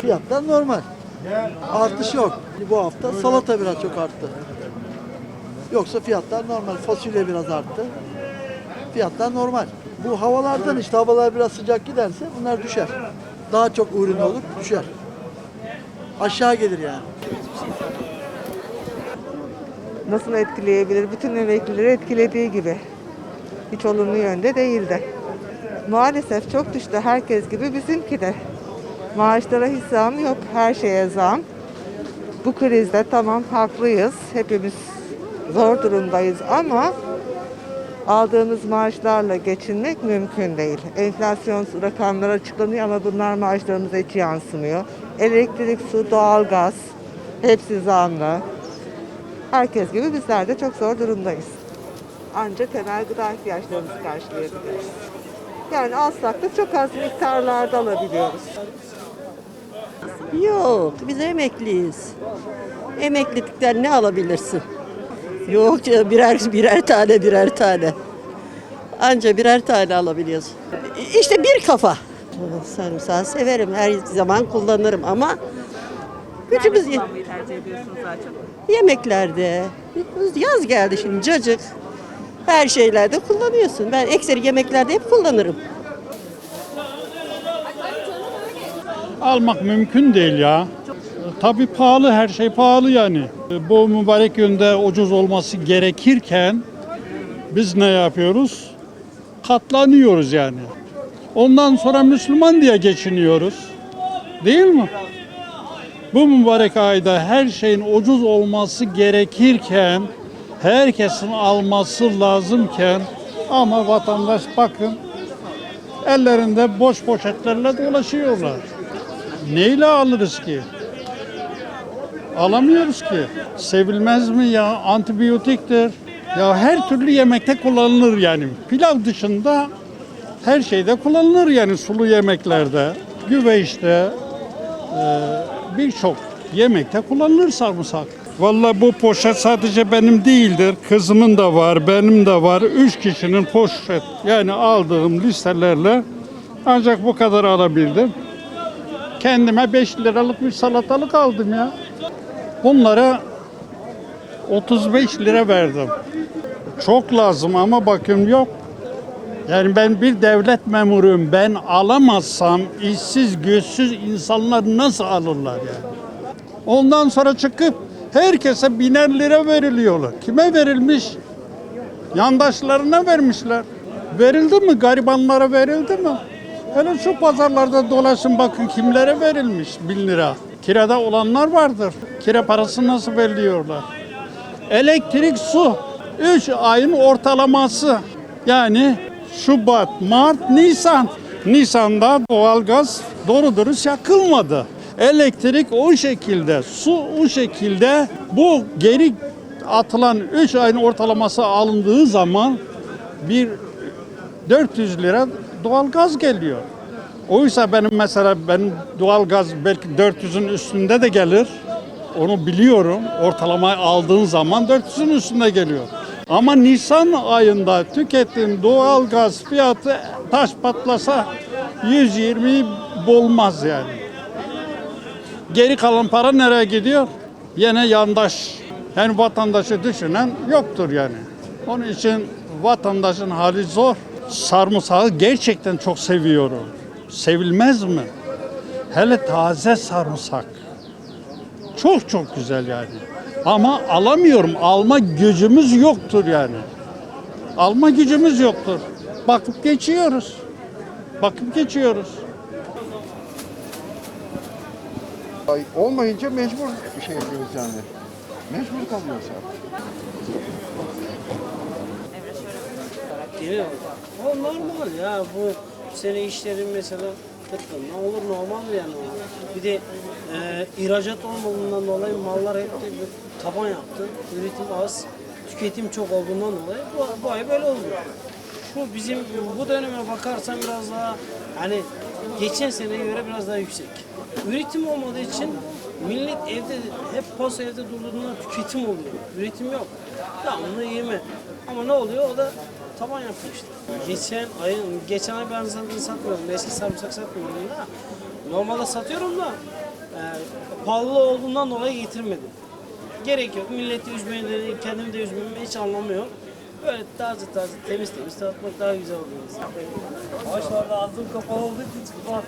Fiyatlar normal. Artış yok. Bu hafta salata biraz çok arttı. Yoksa fiyatlar normal. Fasulye biraz arttı. Fiyatlar normal. Bu havalardan işte havalar biraz sıcak giderse bunlar düşer. Daha çok ürün olur düşer. Aşağı gelir yani. nasıl etkileyebilir? Bütün emeklileri etkilediği gibi. Hiç olumlu yönde değildi. Maalesef çok düştü herkes gibi bizimki de. Maaşlara hiç zam yok, her şeye zam. Bu krizde tamam haklıyız, hepimiz zor durumdayız ama aldığımız maaşlarla geçinmek mümkün değil. Enflasyon rakamları açıklanıyor ama bunlar maaşlarımıza hiç yansımıyor. Elektrik, su, doğalgaz hepsi zamlı. Herkes gibi bizler de çok zor durumdayız. Ancak temel gıda ihtiyaçlarımızı karşılayabiliyoruz. Yani alsak da çok az miktarlarda alabiliyoruz. Yok, biz emekliyiz. Emeklilikten ne alabilirsin? Yok birer birer tane birer tane. Anca birer tane alabiliyoruz. İşte bir kafa. Sarımsağı severim, her zaman kullanırım ama gücümüz ye- tercih ediyorsunuz daha çok? yemeklerde. Yaz geldi şimdi cacık. Her şeylerde kullanıyorsun. Ben ekseri yemeklerde hep kullanırım. almak mümkün değil ya. Tabii pahalı, her şey pahalı yani. Bu mübarek günde ucuz olması gerekirken biz ne yapıyoruz? Katlanıyoruz yani. Ondan sonra Müslüman diye geçiniyoruz. Değil mi? Bu mübarek ayda her şeyin ucuz olması gerekirken, herkesin alması lazımken ama vatandaş bakın ellerinde boş poşetlerle dolaşıyorlar. Neyle alırız ki? Alamıyoruz ki. Sevilmez mi ya? Antibiyotiktir. Ya her türlü yemekte kullanılır yani. Pilav dışında her şeyde kullanılır yani sulu yemeklerde, güveçte, e, birçok yemekte kullanılır sarımsak. Vallahi bu poşet sadece benim değildir. Kızımın da var, benim de var. Üç kişinin poşet yani aldığım listelerle ancak bu kadar alabildim. Kendime 5 liralık bir salatalık aldım ya. Bunlara 35 lira verdim. Çok lazım ama bakım yok. Yani ben bir devlet memuruyum. Ben alamazsam işsiz, güçsüz insanlar nasıl alırlar yani? Ondan sonra çıkıp herkese biner lira veriliyorlar. Kime verilmiş? Yandaşlarına vermişler. Verildi mi? Garibanlara verildi mi? Hele şu pazarlarda dolaşın bakın kimlere verilmiş bin lira. Kirada olanlar vardır. Kira parası nasıl veriliyorlar? Elektrik, su. 3 ayın ortalaması. Yani Şubat, Mart, Nisan. Nisan'da doğalgaz doğru dürüst yakılmadı. Elektrik o şekilde, su o şekilde. Bu geri atılan 3 ayın ortalaması alındığı zaman bir 400 lira doğalgaz geliyor. Oysa benim mesela benim doğalgaz belki 400'ün üstünde de gelir. Onu biliyorum. Ortalama aldığın zaman 400'ün üstünde geliyor. Ama Nisan ayında tükettiğim doğalgaz fiyatı taş patlasa 120 bulmaz yani. Geri kalan para nereye gidiyor? Yine yandaş. Yani vatandaşı düşünen yoktur yani. Onun için vatandaşın hali zor. Sarımsağı gerçekten çok seviyorum. Sevilmez mi? Hele taze sarımsak. Çok çok güzel yani. Ama alamıyorum. Alma gücümüz yoktur yani. Alma gücümüz yoktur. Bakıp geçiyoruz. Bakıp geçiyoruz. Ay, Olmayınca mecbur bir şey yapıyoruz yani. Mecbur kalıyoruz ya. Değil mi? O normal ya bu sene işlerin mesela kıtlı. Ne olur normal yani. Bir de e, ihracat olmadığından dolayı mallar hep de bir taban yaptı. Üretim az, tüketim çok olduğundan dolayı bu, bu ay böyle oldu. Bu bizim bu döneme bakarsan biraz daha hani geçen seneye göre biraz daha yüksek. Üretim olmadığı için millet evde hep pos evde durduğundan tüketim oluyor. Üretim yok. Devamlı yeme. Ama ne oluyor? O da taban yapıyor işte. Geçen ay, geçen ay ben zaten satmıyorum. Eski sarımsak satmıyorum da. Normalde satıyorum da e, pahalı olduğundan dolayı getirmedim. Gerek yok. Milleti üzmeye de, kendimi de üzmeme hiç anlamıyor. Böyle taze taze, temiz temiz tatmak daha güzel oluyor. Maşallah ağzım kapalı olduğu için çıkmaz.